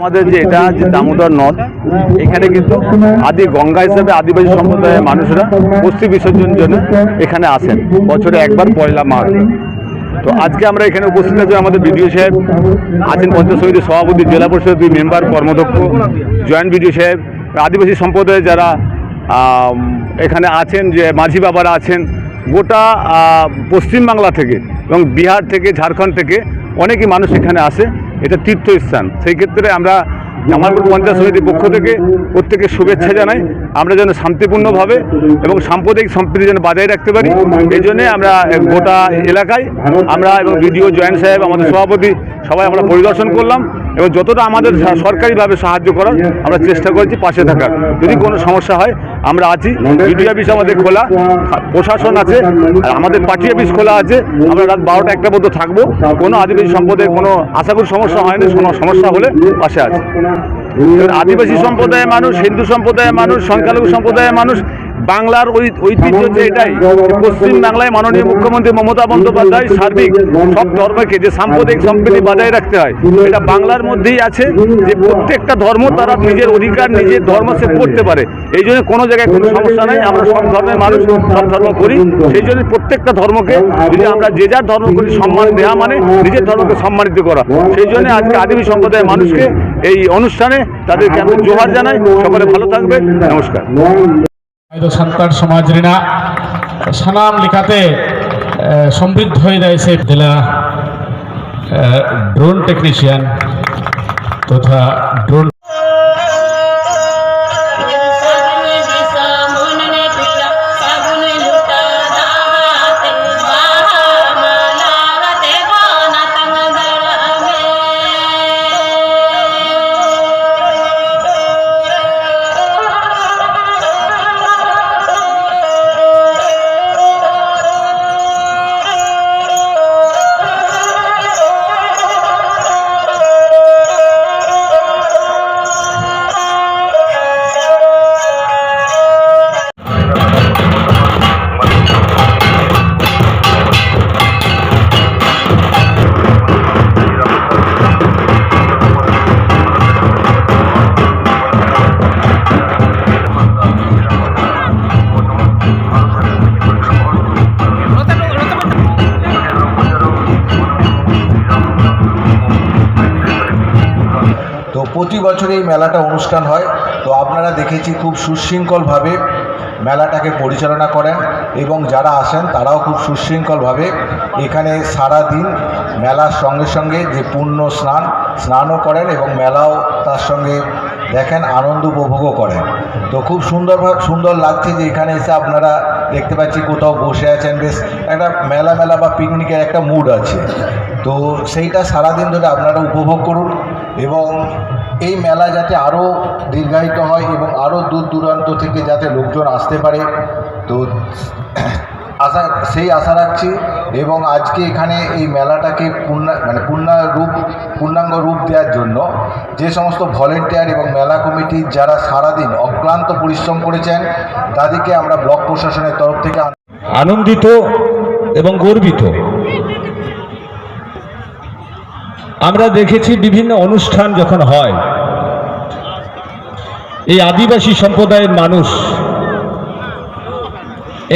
আমাদের যে এটা যে দামোদর নদ, এখানে কিন্তু আদি গঙ্গা হিসেবে আদিবাসী সম্প্রদায়ের মানুষরা বস্তি বিসর্জন জন্য এখানে আসেন। বছরে একবার পয়লা মাঘ। তো আজকে আমরা এখানে উপস্থিত আছি আমাদের বিডিও সাহেব, আছেন পঞ্চায়েত সমিতির সভাপতি, জেলা পরিষদের দুই মেম্বার কর্মদক্ষ জয়েন্ট বিডিও সাহেব, আদিবাসী সম্প্রদায়ের যারা এখানে আছেন, যে মাঝি বাবারা আছেন, গোটা পশ্চিমবাংলা থেকে এবং বিহার থেকে, ঝাড়খণ্ড থেকে অনেকই মানুষ এখানে আসে। এটা তীর্থস্থান। সেই ক্ষেত্রে আমরা জামালপুর পঞ্চায়েত সমিতির পক্ষ থেকে প্রত্যেকে শুভেচ্ছা জানাই। আমরা যেন শান্তিপূর্ণভাবে এবং সাম্প্রদায়িক সম্প্রীতি যেন বাজায় রাখতে পারি। এই জন্যে আমরা গোটা এলাকায় আমরা এবং বিডিও জয়েন্ট সাহেব, আমাদের সভাপতি সবাই আমরা পরিদর্শন করলাম। এবং যতটা আমাদের সরকারিভাবে সাহায্য করার আমরা চেষ্টা করেছি পাশে থাকার। যদি কোনো সমস্যা হয়, আমরা আছি। বিডিও অফিস আমাদের খোলা, প্রশাসন আছে, আর আমাদের পার্টি অফিস খোলা আছে। আমরা রাত বারোটা একটা পর্যন্ত থাকব। কোনো আদিবাসী সম্প্রদায়ের কোনো আশা করি সমস্যা হয়নি, কোনো সমস্যা হলে পাশে আছে। আদিবাসী সম্প্রদায়ের মানুষ, হিন্দু সম্প্রদায়ের মানুষ, সংখ্যালঘু সম্প্রদায়ের মানুষ বাংলার ওই ঐতিহ্য যে এটাই পশ্চিম বাংলায় মাননীয় মুখ্যমন্ত্রী মমতা বন্দ্যোপাধ্যায় সার্বিক সব ধর্মকে, যে সাম্প্রদায়িক সম্প্রীতি বজায় রাখতে হয়, এটা বাংলার মধ্যেই আছে যে প্রত্যেকটা ধর্ম তারা নিজের অধিকার, নিজের ধর্ম সে করতে পারে। এই জন্য কোনো জায়গায় কোনো সমস্যা নাই, আমরা সব ধর্মের মানুষ, সব ধর্ম করি। সেই জন্য প্রত্যেকটা ধর্মকে যদি আমরা যে যার ধর্ম করি, সম্মান দেওয়া মানে নিজের ধর্মকে সম্মানিত করা। সেই জন্য আজকে আদিবাসী সম্প্রদায়ের মানুষকে এই অনুষ্ঠানে তাদেরকে আমি জোহার জানাই। সকলে ভালো থাকবে। নমস্কার। আইদো সান্তার সমাজ রিনা সানাম লেখাতে সমৃদ্ধ হয়ে রয়েছে জেলা ড্রোন টেকনিশিয়ান তথা ড্রোন প্রতি বছর এই মেলাটা অনুষ্ঠান হয়। তো আপনারা দেখেছি খুব সুশৃঙ্খলভাবে মেলাটাকে পরিচালনা করেন এবং যারা আসেন তারাও খুব সুশৃঙ্খলভাবে এখানে সারা দিন মেলার সঙ্গে সঙ্গে যে পূর্ণ স্নান, স্নানও করেন এবং মেলাও তার সঙ্গে দেখেন আনন্দ উপভোগও করেন। তো খুব সুন্দরভাবে সুন্দর লাগছে যে এখানে এসে আপনারা দেখতে পাচ্ছি কোথাও বসে আছেন। বেশ একটা মেলা মেলা বা পিকনিকের একটা মুড আছে। তো সেইটা সারাদিন ধরে আপনারা উপভোগ করুন এবং এই মেলা যাতে আরও দীর্ঘায়িত হয় এবং আরও দূর দূরান্ত থেকে যাতে লোকজন আসতে পারে, তো আশা, সেই আশা রাখছি। এবং আজকে এখানে এই মেলাটাকে পূর্ণা মানে পূর্ণা রূপ, পূর্ণাঙ্গ রূপ দেওয়ার জন্য যে সমস্ত ভলেন্টিয়ার এবং মেলা কমিটি যারা সারাদিন অক্লান্ত পরিশ্রম করেছেন, তাদেরকে আমরা ব্লক প্রশাসনের তরফ থেকে আনন্দিত এবং গর্বিত। আমরা দেখেছি বিভিন্ন অনুষ্ঠান যখন হয়, এই আদিবাসী সম্প্রদায়ের মানুষ,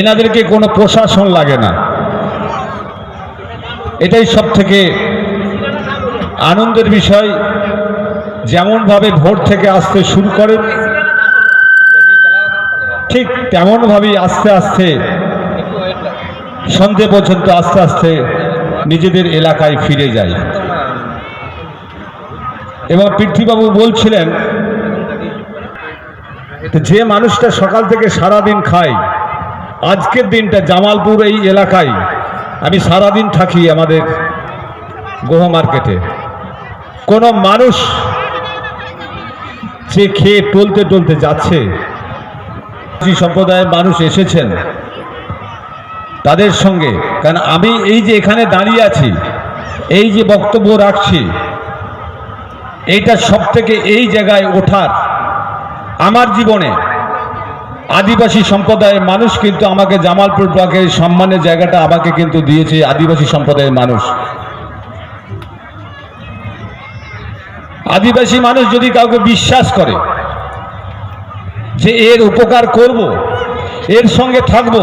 এনাদেরকে কোনো প্রশাসন লাগে না। এটাই সব থেকে আনন্দের বিষয়, যেমনভাবে ভোর থেকে আসতে শুরু করেন ঠিক তেমনভাবেই আস্তে আস্তে সন্ধে পর্যন্ত আস্তে আস্তে নিজেদের এলাকায় ফিরে যায়। এবং পৃথ্বীবাবু বলছিলেন যে মানুষটা সকাল থেকে সারা দিন খায়, আজকের দিনটা জামালপুর এই এলাকায়, আমি সারাদিন থাকি আমাদের গোহা মার্কেটে। কোনো মানুষ যে খেয়ে টলতে টলতে যাচ্ছে, যে সম্প্রদায়ের মানুষ এসেছেন তাদের সঙ্গে, কারণ আমি এই যে এখানে দাঁড়িয়ে আছি, এই যে বক্তব্য রাখছি এইটা সব থেকে এই জায়গায় ওঠার আমার জীবনে আদিবাসী সম্প্রদায়ের মানুষ কিন্তু আমাকে জামালপুর ব্লকের সম্মানের জায়গাটা আমাকে কিন্তু দিয়েছে আদিবাসী সম্প্রদায়ের মানুষ। আদিবাসী মানুষ যদি কাউকে বিশ্বাস করে যে এর উপকার করব, এর সঙ্গে থাকব